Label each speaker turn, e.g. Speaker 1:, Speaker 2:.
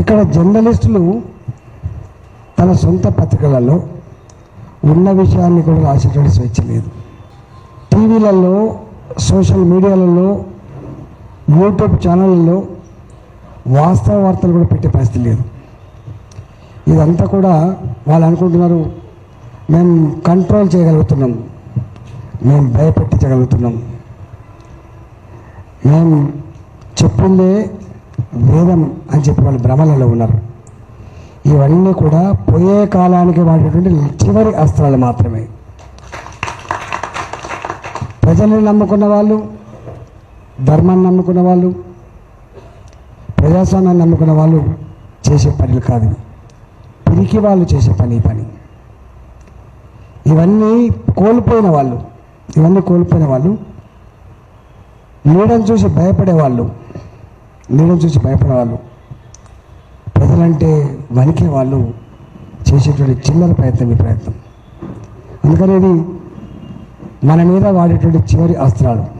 Speaker 1: ఇక్కడ జర్నలిస్టులు తన సొంత పత్రికలలో ఉన్న విషయాన్ని కూడా రాసేటువంటి స్వేచ్ఛ లేదు. టీవీలలో సోషల్ మీడియాలలో యూట్యూబ్ ఛానళ్ళలో వాస్తవ వార్తలు కూడా పెట్టే పరిస్థితి లేదు. ఇదంతా కూడా వాళ్ళు అనుకుంటున్నారు మేము కంట్రోల్ చేయగలుగుతున్నాం. మేము భయపెట్టించగలుగుతున్నాం. మేము చెప్పిందే వేదం అని చెప్పి వాళ్ళు భ్రమలలో ఉన్నారు. ఇవన్నీ కూడా పోయే కాలానికి వాడేటువంటి చివరి అస్త్రాలు మాత్రమే. ప్రజల్ని నమ్ముకున్న వాళ్ళు ధర్మాన్ని నమ్ముకున్న వాళ్ళు ప్రజాస్వామ్యాన్ని నమ్ముకున్న వాళ్ళు చేసే పనులు కాదు. పిరికి వాళ్ళు చేసే పని పని. ఇవన్నీ కోల్పోయిన వాళ్ళు ఇవన్నీ కోల్పోయిన వాళ్ళు నీడని చూసి భయపడే వాళ్ళు నీడని చూసి భయపడేవాళ్ళు. ప్రజలంటే వణికే వాళ్ళు చేసేటువంటి చిన్నది ప్రయత్నం ఈ ప్రయత్నం. అందుకనేది మన మీద వాడేటువంటి చివరి అస్త్రాలు.